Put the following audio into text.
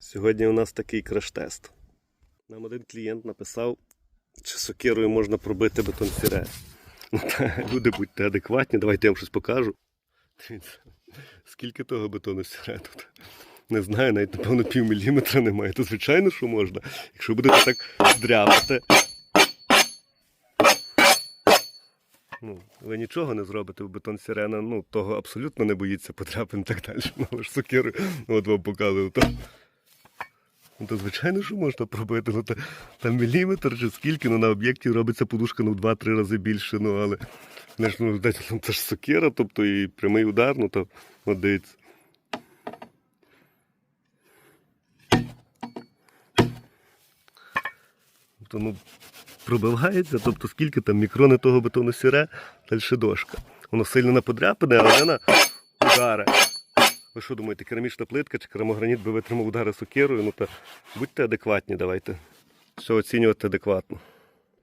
Сьогодні у нас такий краш-тест. Нам один клієнт написав, чи сокирою можна пробити бетон сіре. Ну, люди, будьте адекватні, давайте я вам щось покажу. Скільки того бетону сіре тут. Не знаю, навіть напевно пів міліметра немає. То звичайно, що можна. Якщо будете так дряпати. Ну, ви нічого не зробите в бетон сирена, ну того абсолютно не боїться потрапити і так далі. Ну, але ж сокирою, от вам показую. То, ну, то звичайно, що можна пробити. Ну, то, там міліметр чи скільки, ну на об'єкті робиться подушка ну, в 2-3 рази більше. Ну, але ж, ну, ну, це ж сокира, тобто і прямий удар, ну то от дивіться. Тобто, ну, пробивається, тобто скільки там мікрони того бетону сіре, далі дошка. Воно сильно не подряпане, але на удари. Ви що думаєте, керамічна плитка чи керамограніт би витримав удари сокирою? Ну то будьте адекватні, давайте. Все оцінювати адекватно.